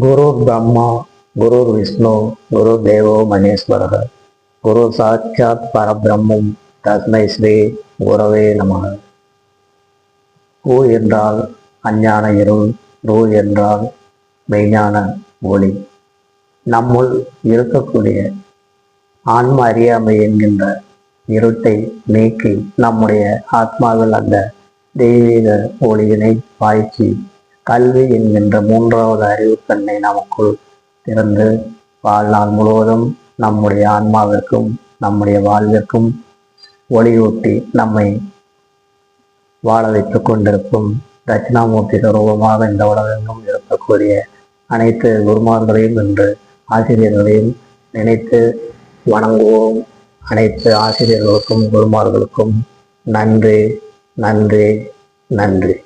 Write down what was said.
குரு பிரம்மா குரு விஷ்ணு குரு தேவோ மகேஸ்வரக குரு சாட்சாத் பரபிரம்மம் தஸ்மை ஸ்ரீ குரவே நமக ஊ என்றால் அஞ்ஞான இருள் ரூ என்றால் மெய்ஞான ஒளி। நம்முள் இருக்கக்கூடிய ஆன்ம அறியாமை என்கின்ற இருட்டை நீக்கி நம்முடைய ஆத்மாவில் அந்த தெய்வீக ஒளியினை பாய்ச்சி கல்வி என்கின்ற மூன்றாவது அறிவுக்கண்ணை நமக்குள் திறந்து வாழ்நாள் முழுவதும் நம்முடைய ஆன்மாவிற்கும் நம்முடைய வாழ்விற்கும் ஒளியூட்டி நம்மை வாழ வைத்துக் கொண்டிருக்கும் தட்சிணாமூர்த்தி சுரூபமாக இந்த உலகெங்கும் இருக்கக்கூடிய அனைத்து குருமார்களையும் என்று ஆசிரியர்களையும் நினைத்து வணங்குவோம். அனைத்து ஆசிரியர்களுக்கும் குருமார்களுக்கும் நன்றி நன்றி நன்றி.